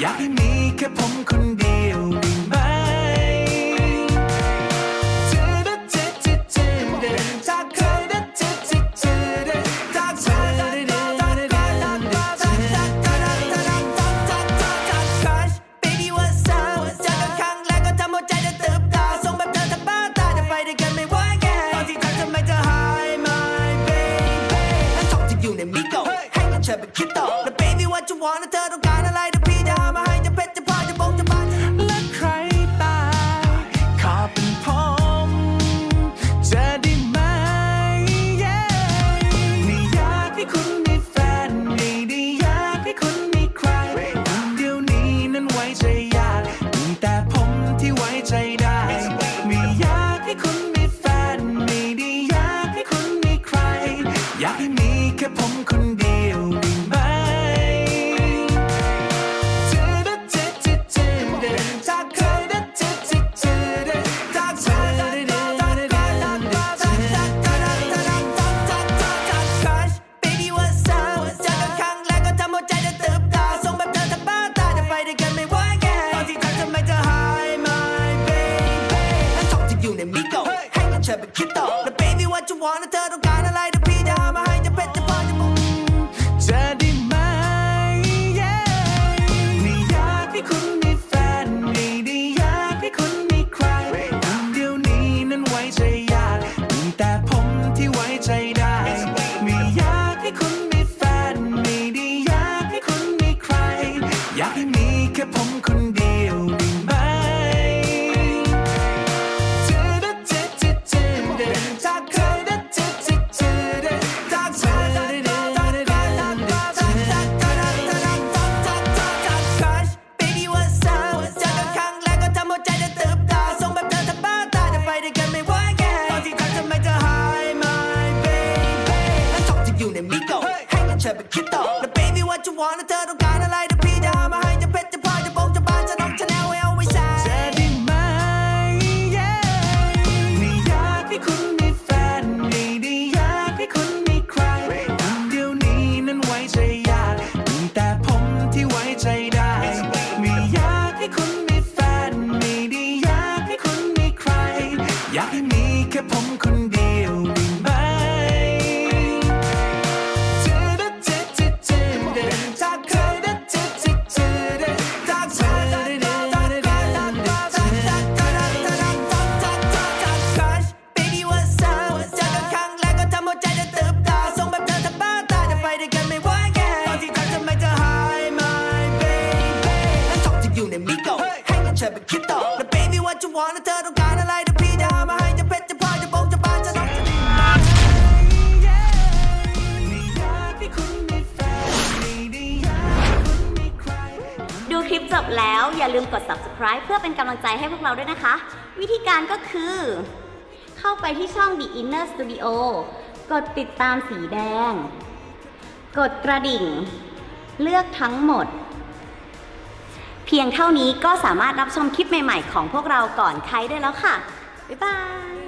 อยากให้มีแค่ผมคนเดียวได้ไหมเธอได้เธอเธอเธอได้จาเใครได้เธอเธอเธอได้จากเธอได้จากใครได้จากจากจากจากจากจเดิากจาก Crush baby what's up เจอกันครั้งแรกก็ทำหัวใจจดเติบโตส่งแบบเธอทั้งบ้านตาจะไปด้วยกันไม่ว่าไงตอนที่เธอทำไมเธอ Hi my baby ฉันชอบที่อยู่ในมิโกให้มันเธอไปคิดต่อ Now baby what you want เธอต้อง อยากให้มีแค่ผมคนเดียวได้ไหมจากเคยได้จากเธอจากเธอจากเธอจากเธอจากเธอจากเธอจากเธอจากเธอจากเธอจากเธอจากเธอจากเธอ crush baby what's up เจอกันครั้งแรกก็ทำหัวใจจะตื่นตาส่งแบบเธอทำบ้าตาจะไปด้วยกันไม่ไหวแค่ตอนที่เธอทำไมเธอหาย my baby และชอบที่อยู่ในมิโกะให้เงินเธอไปคิดต่อแล้ว baby what you want แล้วเธอต้อง คิดต่อแล้ว baby what you want เธอต้องการอะไรเดี๋ยวพี่จะหามาให้จะเพชรจะพลอยจะบงจะบานจะน้องจะแนวไว้เอาไว้ใช้จะได้ไหม Yeah ไม่อยากให้คุณมีแฟนไม่ได้อยากให้คุณมีใครคนเดียวนี้นั้นไว้ใจยากมีแต่ผมที่ไว้ใจได้ไม่อยากให้คุณมีแฟนไม่ได้อยากให้คุณมีใคร อยากให้มีแค่ผมคน baby what you want แล้วเธอต้องการอะไรเดี๋ยวพี่จะหามาให้จะเพชรจะพลอยจะบงจะบานจะน้องจะดีมาไม่อยากให้คุณมีแฟนไม่ได้อยากให้คุณมีใคร ดูคลิปจบแล้วอย่าลืมกด subscribe เพื่อเป็นกำลังใจให้พวกเราด้วยนะคะ วิธีการก็คือ เข้าไปที่ช่อง The Inner Studio กดติดตามสีแดง กดกระดิ่ง เลือกทั้งหมด เพียงเท่านี้ก็สามารถรับชมคลิปใหม่ ๆ ของพวกเราก่อนใครได้แล้วค่ะ บ๊ายบาย